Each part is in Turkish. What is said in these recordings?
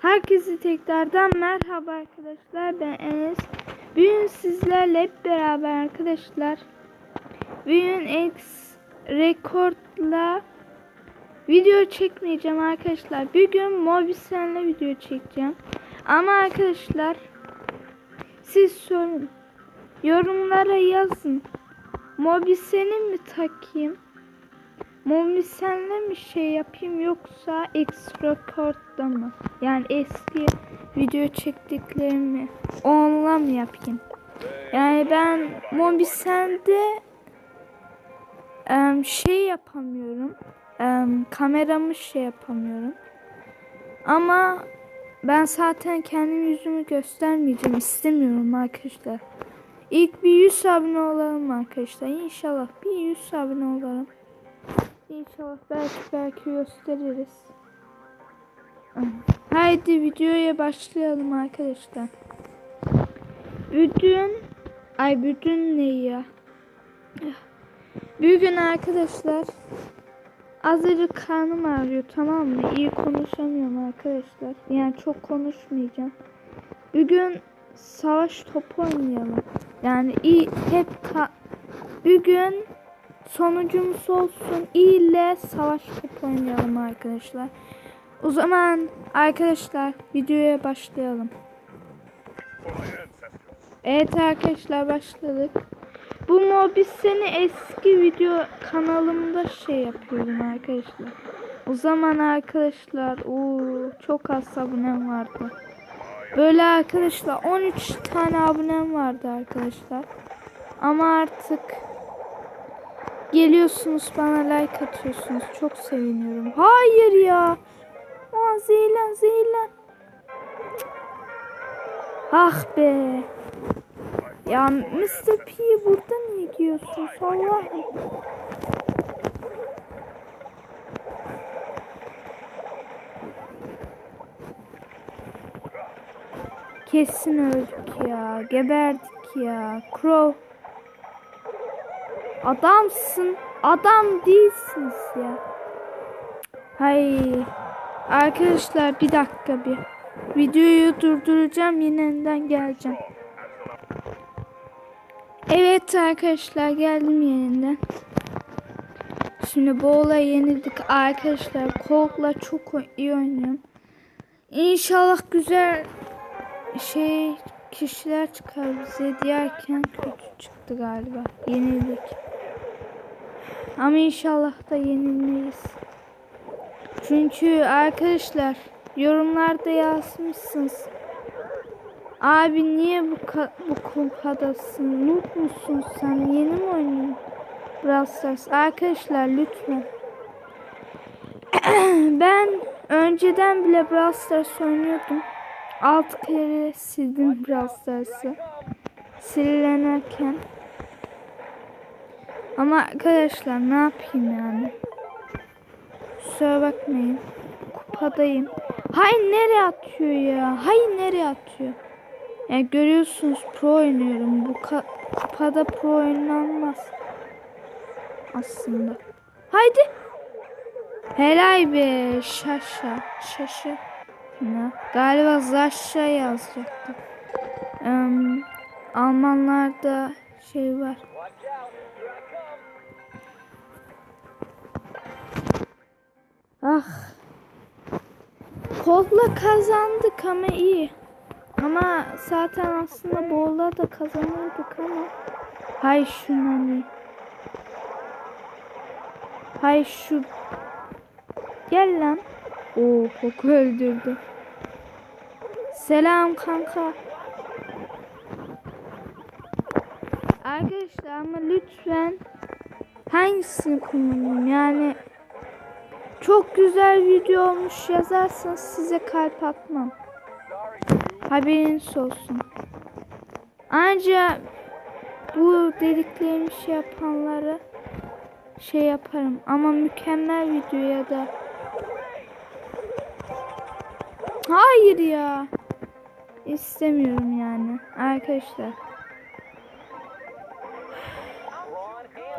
Herkese tekrardan merhaba arkadaşlar. Ben Enes. Bugün sizlerle hep beraber arkadaşlar. Bugün X Record'la video çekmeyeceğim arkadaşlar. Bugün Mobisen'le video çekeceğim. Ama arkadaşlar siz sorun. Yorumlara yazın. Mobisen'i mi takayım? Mobisen'le mi şey yapayım yoksa X-Record'da mı? Yani eski video çektiklerimi onunla mı yapayım? Yani ben Mobisen'de em, şey yapamıyorum. Em, kameramı şey yapamıyorum. Ama ben zaten kendim yüzümü göstermeyeceğim. istemiyorum arkadaşlar. İlk bir 100 abone olalım arkadaşlar. İnşallah bir 100 abone olalım. İnşallah belki belki gösteririz. Haydi videoya başlayalım arkadaşlar. Bugün ay bugün ne ya? Bugün arkadaşlar azıcık karnım ağrıyor tamam mı? İyi konuşamıyorum arkadaşlar. Yani çok konuşmayacağım. Bugün savaş topu oynayalım. Yani iyi hep ka- bugün sonucumuz olsun ile savaş topu oynayalım arkadaşlar. O zaman arkadaşlar videoya başlayalım. Evet arkadaşlar başladık. Bu Mobiseni eski video kanalımda şey yapıyorum arkadaşlar. O zaman arkadaşlar o çok az abonem vardı. Böyle arkadaşlar 13 tane abonem vardı arkadaşlar. Ama artık geliyorsunuz bana like atıyorsunuz. Çok seviniyorum. Hayır ya. Aa, zeylen. Cık. Ah be. Ya Mr. P burada niye giyiyorsun? Allah'ım. Kesin öldük ya. Geberdik ya. Crow. Adamsın. Adam değilsiniz ya. Hay. Arkadaşlar bir dakika bir. Videoyu durduracağım. Yeniden geleceğim. Evet arkadaşlar geldim yeniden. Şimdi bu olayı yenildik arkadaşlar. Cold'la çok iyi oynuyorum. İnşallah güzel şey kişiler çıkar bize diyerken kötü çıktı galiba. Yenildik. Ama inşallah da yenilmeyiz. Çünkü arkadaşlar yorumlarda yazmışsınız. Abi niye bu bu kupadasın? Noob musun sen? Yeni mi oynuyorsun? Brawl Stars. Arkadaşlar lütfen. ben önceden bile Brawl Stars oynuyordum. 6 kere sildim Brawl Stars'ı. Ama arkadaşlar ne yapayım yani? Kusura bakmayın. Kupadayım. Hay nereye atıyor ya? Hay nereye atıyor? Yani görüyorsunuz pro oynuyorum. Bu kupada pro oynanmaz. Aslında. Haydi. Helal be. Şaşa. Şaşa. Ne? Galiba Zaşa yazacaktı. Um, Almanlarda şey var. Ah. Kolla kazandık ama iyi. Ama zaten aslında boğla da kazanırdık ama. Hay şu nani. Hay şu. Gel lan. Oo Poco öldürdü. Selam kanka. Arkadaşlar ama lütfen hangisini kullanayım yani çok güzel video olmuş yazarsanız size kalp atmam. Haberiniz olsun. Ancak bu dediklerimi şey yapanları şey yaparım ama mükemmel video ya da Hayır ya. İstemiyorum yani arkadaşlar.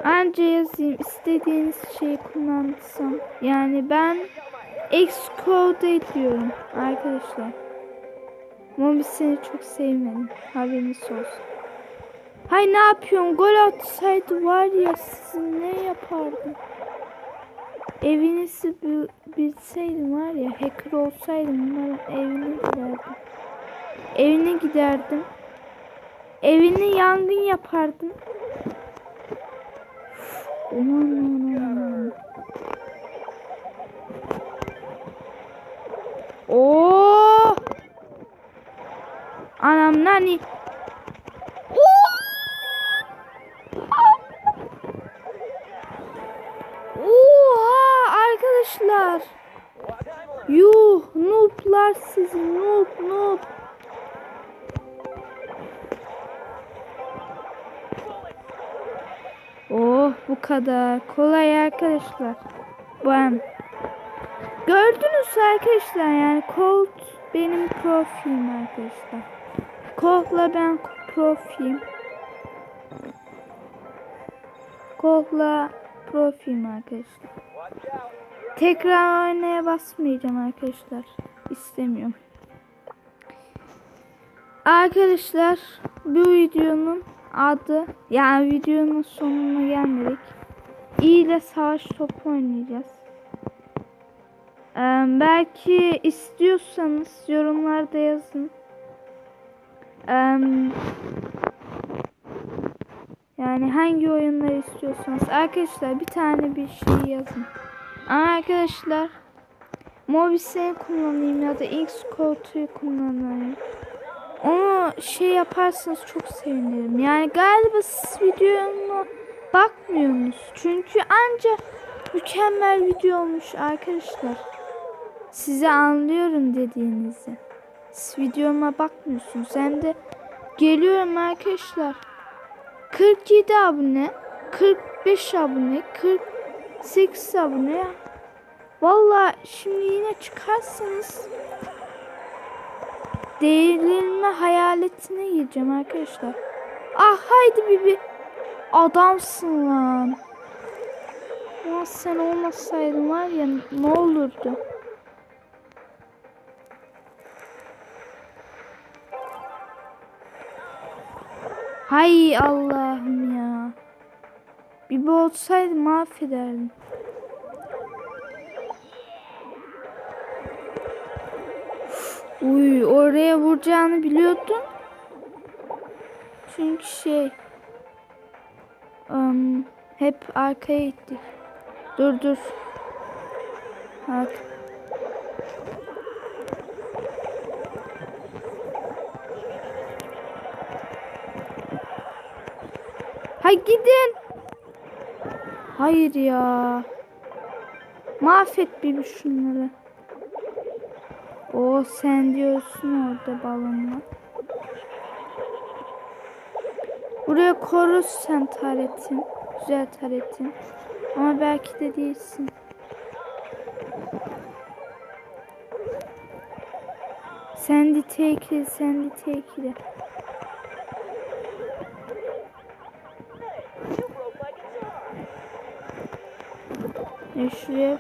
Anca yazayım istediğiniz şeyi kullansam. Yani ben Excode ediyorum arkadaşlar. Mobi seni çok sevmedim. Haberiniz olsun. Hay ne yapıyorsun? Gol atsaydı var ya sizin ne yapardım? Evinizi bil- bilseydim var ya hacker olsaydım bunların evine giderdim. Evine giderdim. Evini yangın yapardım. Aman. Oo! Anam nani? Arkadaşlar. Yuh nooblar sizi noob noob. Kadar kolay arkadaşlar. Bam. Gördünüz arkadaşlar yani Colt benim profilim arkadaşlar. Colt'la ben profilim. Colt'la profilim arkadaşlar. Tekrar oynaya basmayacağım arkadaşlar. İstemiyorum. Arkadaşlar bu videonun adı yani videonun sonuna gelmedik. İle savaş topu oynayacağız. Ee, belki istiyorsanız yorumlarda yazın. Ee, yani hangi oyunları istiyorsanız arkadaşlar bir tane bir şey yazın. Ama arkadaşlar Mobis'i kullanayım ya da Xcode'u kullanayım. Onu şey yaparsanız çok sevinirim. Yani galiba siz videoma bakmıyorsunuz. Çünkü anca mükemmel video olmuş arkadaşlar. Size anlıyorum dediğinizi. Siz videoma bakmıyorsunuz. Hem de geliyorum arkadaşlar. 47 abone, 45 abone, 48 abone. Valla şimdi yine çıkarsanız Değerlenme hayaletine gireceğim arkadaşlar. Ah haydi bir bir adamsın lan. Ya sen olmasaydın var ya ne olurdu? Hay Allah'ım ya. Bir bu olsaydı mahvederdim. Uy oraya vuracağını biliyordum. Çünkü şey ım, hep arkaya gitti. Dur dur. Bak. Ha gidin. Hayır ya. Mahvet bir şunları. O sen diyorsun orada balonla. Buraya koru sen taretin. Güzel taretin. Ama belki de değilsin. Sen de tekli, sen de tekli. E şuraya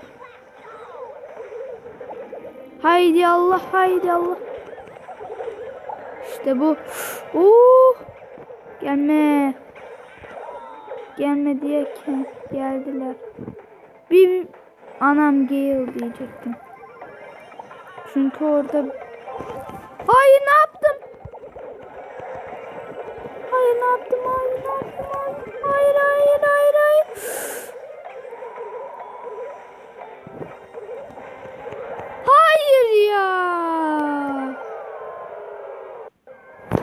Haydi Allah haydi Allah. İşte bu. Oo! Gelme. Gelme diyeken geldiler. Bir anam Gale diyecektim. Çünkü orada Hayır ne yaptım? Hayır ne yaptım? Hayır ne yaptım? Hayır hayır hayır hayır. Hayır ya.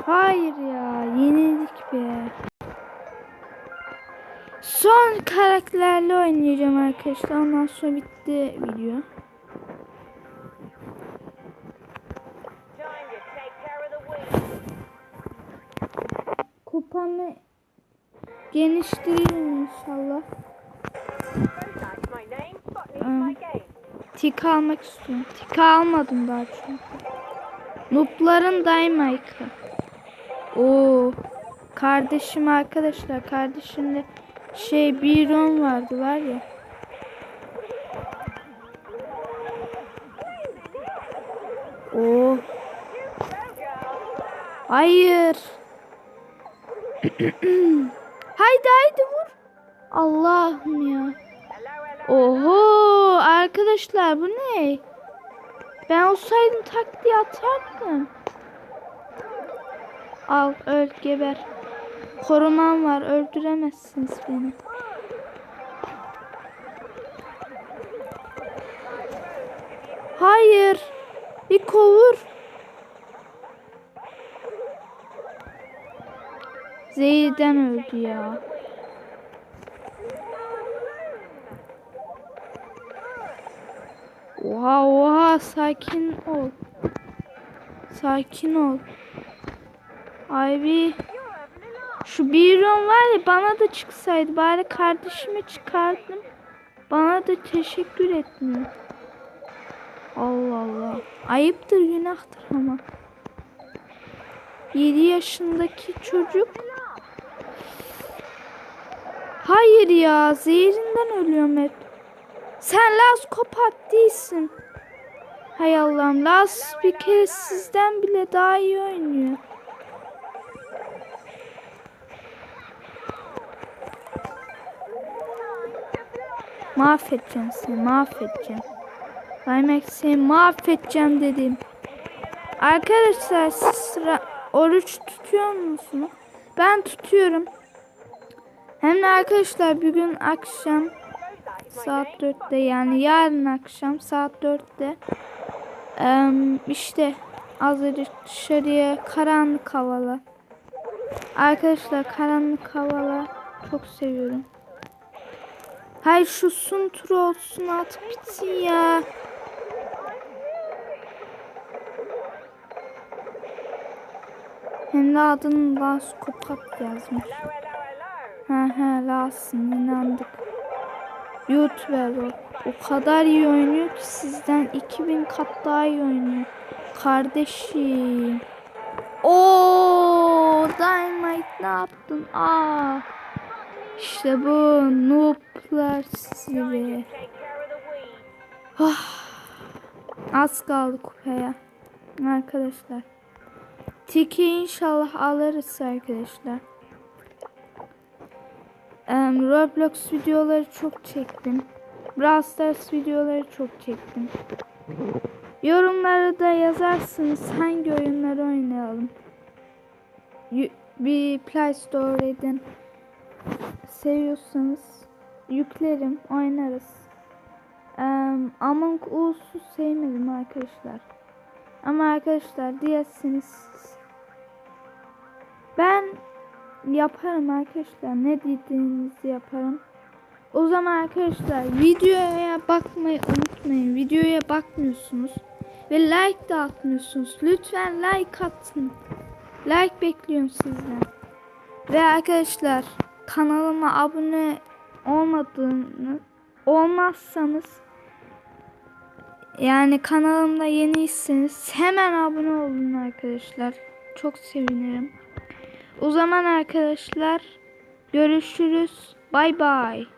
Hayır ya. Yenildik be. Son karakterlerle oynayacağım arkadaşlar. Ondan sonra bitti video. Kupamı genişleyelim inşallah. Tik almak istiyorum. Tik almadım daha çünkü. Noob'ların. Oo. Kardeşim arkadaşlar. Kardeşimde şey Biron vardı var ya. Oh. Hayır. haydi haydi vur. Allah'ım ya. Oho arkadaşlar bu ne? Ben olsaydım tak diye atardım. Al öl geber. Korumam var öldüremezsiniz beni. Hayır. Bir kovur. Zehirden öldü ya. Oha oha sakin ol. Sakin ol. Ay şu biron var ya bana da çıksaydı bari kardeşime çıkardım. Bana da teşekkür etmiyor. Allah Allah. Ayıptır günahtır ama. 7 yaşındaki çocuk. Hayır ya zehrinden ölüyorum hep. Sen Laz kopat değilsin. Hay Allah'ım Laz bir kere sizden bile daha iyi oynuyor. Mahvedeceğim seni mahvedeceğim. Baymek seni mahvedeceğim dedim. Arkadaşlar siz sıra oruç tutuyor musunuz? Ben tutuyorum. Hem de arkadaşlar bugün akşam saat 4'te yani yarın akşam saat 4'te em, işte azıcık dışarıya karanlık havalar. Arkadaşlar karanlık havalar çok seviyorum. Hayır şu sun olsun artık bitsin ya. Hem de adını Last Kopat yazmış. He he Last'ın inandık. YouTuber o. O kadar iyi oynuyor ki sizden 2000 kat daha iyi oynuyor. Kardeşim. Oo, Dynamite ne yaptın? Aa. İşte bu nooblar sizi. The weeds. Az kaldı kupaya. Arkadaşlar. Tiki inşallah alırız arkadaşlar. Em, Roblox videoları çok çektim. Brawl Stars videoları çok çektim. Yorumlara da yazarsınız hangi oyunları oynayalım. Bir Play Store'den seviyorsanız yüklerim, oynarız. Em, Among Us'u sevmedim arkadaşlar. Ama arkadaşlar diyesiniz. Ben yaparım arkadaşlar. Ne dediğinizi yaparım. O zaman arkadaşlar videoya bakmayı unutmayın. Videoya bakmıyorsunuz. Ve like de atmıyorsunuz. Lütfen like atın. Like bekliyorum sizden. Ve arkadaşlar kanalıma abone olmadığını olmazsanız yani kanalımda yeniyseniz hemen abone olun arkadaşlar. Çok sevinirim. O zaman arkadaşlar görüşürüz. Bay bay.